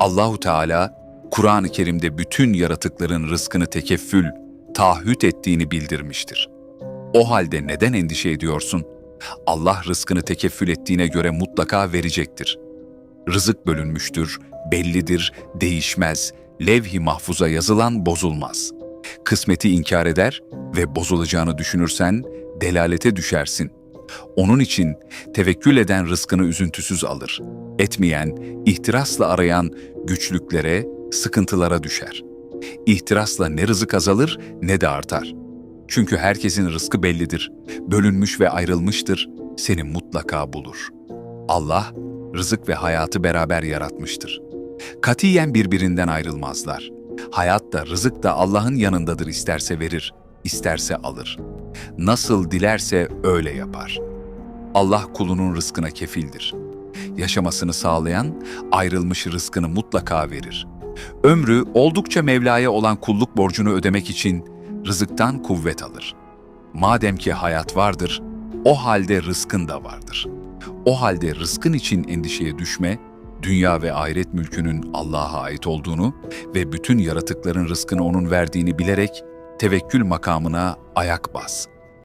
Allahu Teala Kur'an-ı Kerim'de bütün yaratıkların rızkını tekeffül, taahhüt ettiğini bildirmiştir. O halde neden endişe ediyorsun? Allah rızkını tekeffül ettiğine göre mutlaka verecektir. Rızık bölünmüştür, bellidir, değişmez, levh-i mahfuza yazılan bozulmaz. Kısmeti inkar eder ve bozulacağını düşünürsen delalete düşersin. Onun için tevekkül eden rızkını üzüntüsüz alır. Etmeyen, ihtirasla arayan güçlüklere, sıkıntılara düşer. İhtirasla ne rızık azalır ne de artar. Çünkü herkesin rızkı bellidir, bölünmüş ve ayrılmıştır, seni mutlaka bulur. Allah, rızık ve hayatı beraber yaratmıştır. Katiyen birbirinden ayrılmazlar. Hayat da rızık da Allah'ın yanındadır isterse verir, isterse alır. Nasıl dilerse öyle yapar. Allah kulunun rızkına kefildir. Yaşamasını sağlayan, ayrılmış rızkını mutlaka verir. Ömrü oldukça Mevla'ya olan kulluk borcunu ödemek için rızıktan kuvvet alır. Madem ki hayat vardır, o halde rızkın da vardır. O halde rızkın için endişeye düşme, dünya ve ahiret mülkünün Allah'a ait olduğunu ve bütün yaratıkların rızkını O'nun verdiğini bilerek tevekkül makamına ayak bas.''